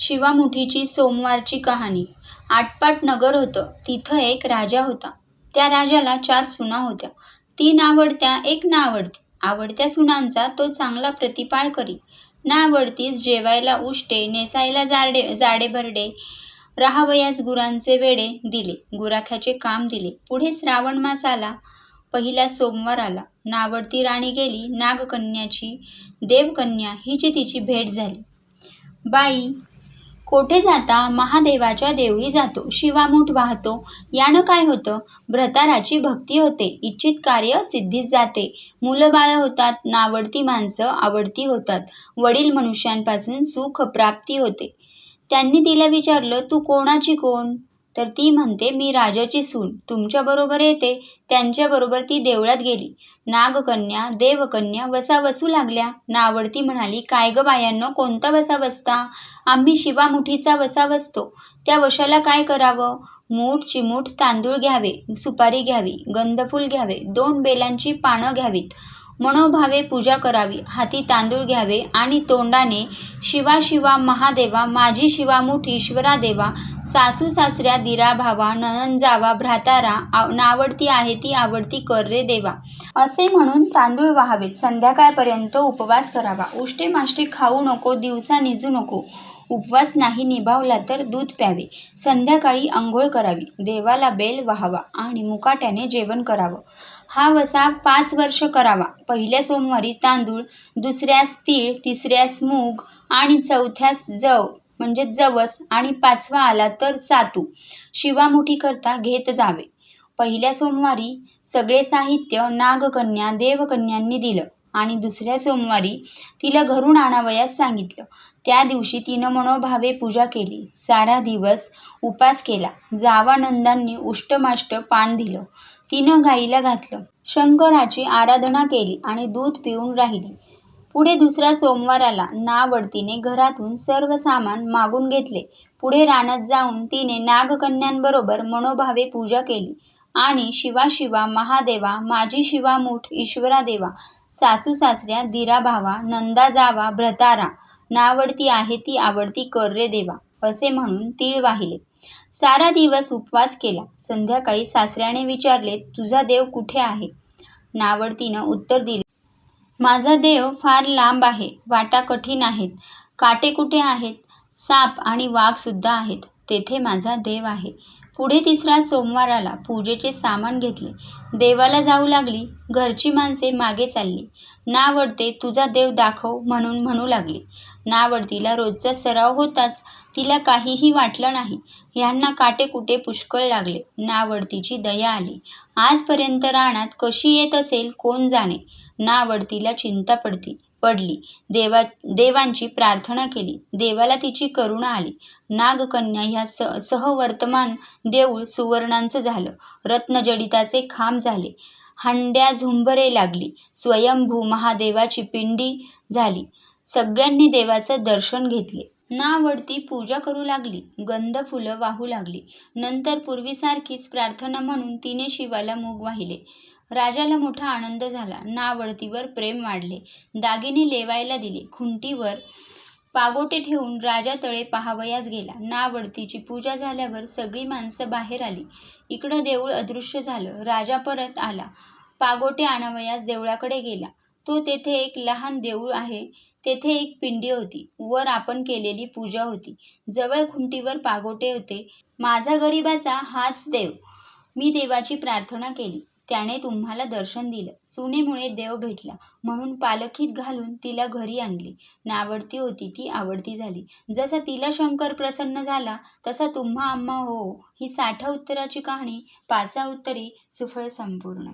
शिवामुठीची सोमवारची कहाणी. आटपाट नगर होतं. तिथं एक राजा होता. त्या राजाला चार सुना होत्या. तीन आवडत्या एक नावडती. आवडत्या सुनांचा तो चांगला प्रतिपाळ करी. नावडतीस जेवायला उष्टे नेसायला जाडे जाडेभरडे राहावयास गुरांचे वेडे दिले. गुराख्याचे काम दिले. पुढे श्रावण मास आला. पहिला सोमवार आला. नावडती राणी गेली. नागकन्याची देवकन्या हिची तिची भेट झाली. बाई कोठे जाता महादेवाच्या देवळी जातो. शिवामूठ वाहतो. यानं काय होतं? भ्रताराची भक्ती होते. इच्छित कार्य सिद्धीस जाते. मुलं बाळं होतात. नावडती माणसं आवडती होतात. वडील मनुष्यांपासून सुख प्राप्ती होते. त्यांनी तिला विचारलं तू कोणाची कोण? तर ती म्हणते मी राजाची सून तुमच्याबरोबर येते. त्यांच्याबरोबर ती देवळात गेली. नागकन्या देवकन्या वसा वसू लागल्या. नावडती म्हणाली काय ग बायांनो कोणता वसा बसता आम्ही शिवामुठीचा वसा बसतो त्या वशाला काय करावं? मूठ चिमूठ तांदूळ घ्यावे सुपारी घ्यावी गंधफूल घ्यावे दोन बेलांची पानं घ्यावीत. मनोभावे पूजा करावी हाती तांदूळ घ्यावे आणि तोंडाने शिवा शिवा महादेवा माझी शिवामुठ ईश्वरा देवा सासू सासऱ्या दिरा भावा नणन जावा भ्रातारा आव- नावडती आहे ती आवडती कर रे देवा. असे म्हणून तांदूळ व्हावेत. संध्याकाळपर्यंत उपवास करावा. उष्टे माष्टे खाऊ नको दिवसा निजू नको. उपवास नाही निभावला तर दूध प्यावे. संध्याकाळी आंघोळ करावी. देवाला बेल व्हावा आणि मुकाट्याने जेवण करावं. हा वसा पाच वर्ष करावा. पहिल्या सोमवारी तांदूळ दुसऱ्यास तीळ तिसऱ्यास मूग आणि चौथ्यास जव म्हणजे जवस आणि पाचवा आला तर सातू. शिवामुठी करता घेत जावे. पहिल्या सोमवारी सगळे साहित्य नागकन्या देवकन्यांनी दिलं आणि दुसऱ्या सोमवारी तिला घरून आणावयास सांगितलं. त्या दिवशी तिनं मनोभावे पूजा केली. सारा दिवस उपास केला. जावानंदांनी उष्टमाष्ट पान दिलं. तिनं गाईला घातलं. शंकराची आराधना केली आणि दूध पिऊन राहिली. पुढे दुसरा सोमवार आला नावडतीने घरातून सर्व सामान मागून घेतले. पुढे रानात जाऊन तिने नागकन्यांबरोबर मनोभावे पूजा केली. आणि शिवा शिवा महादेवा माझी शिवा मूठ ईश्वरा देवा सासू सासऱ्या दिरा भावा नंदा जावा भ्रतारा नावडती आहे ती आवडती कर रे देवा असे म्हणून तीळ वाहिले. सारा दिवस उपवास केला. संध्याकाळी सासऱ्याने विचारले तुझा देव कुठे आहे? नावडतीनं उत्तर दिले. माझा देव फार लांब आहे वाटा कठीण आहेत. काटे कुठे आहेत? साप आणि वाघसुद्धा आहेत तेथे माझा देव आहे. पुढे तिसरा सोमवार आला पूजेचे सामान घेतले. देवाला जाऊ लागली घरची माणसे मागे चालली. नावडते तुझा देव दाखव म्हणून म्हणू लागली. नावडतीला रोजचा सराव होताच तिला काहीही वाटलं नाही. ह्यांना काटे कुटे पुष्कळ लागले. नावडतीची दया आली. आजपर्यंत रानात कशी येत असेल कोण जाणे? नावडतीला चिंता पडती पडली. देवा देवांची प्रार्थना केली. देवाला तिची करुणा आली. नागकन्या ह्या स सहवर्तमान देऊळ सुवर्णांचं झालं. रत्नजडिताचे खांब झाले. हंड्या झुंबरे लागली. स्वयंभू महादेवाची पिंडी झाली. सगळ्यांनी देवाचं दर्शन घेतले. नावडती पूजा करू लागली. गंध फुलं वाहू लागली. नंतर पूर्वीसारखीच प्रार्थना म्हणून तिने शिवाला मूग वाहिले. राजाला मोठा आनंद झाला. नावडतीवर प्रेम वाढले. दागिने लेवायला दिले. खुंटीवर पागोटे ठेवून राजा तळे पाहावयास गेला. नावडतीची पूजा झाल्यावर सगळी माणसं बाहेर आली. इकडं देऊळ अदृश्य झालं. राजा परत आला. पागोटे आणावयास देवळाकडे गेला. तो तेथे एक लहान देऊळ आहे. तेथे एक पिंडी होती. वर आपण केलेली पूजा होती. जवळ खुंटीवर पागोटे होते. माझा गरिबाचा हाच देव. मी देवाची प्रार्थना केली. त्याने तुम्हाला दर्शन दिलं. सुनेमुळे देव भेटला. म्हणून पालखीत घालून तिला घरी आणली. नावडती होती ती आवडती झाली. जसा तिला शंकर प्रसन्न झाला तसा तुम्हा आम्हा हो. ही साठा उत्तराची कहाणी पाचा उत्तरी सुफळ संपूर्ण.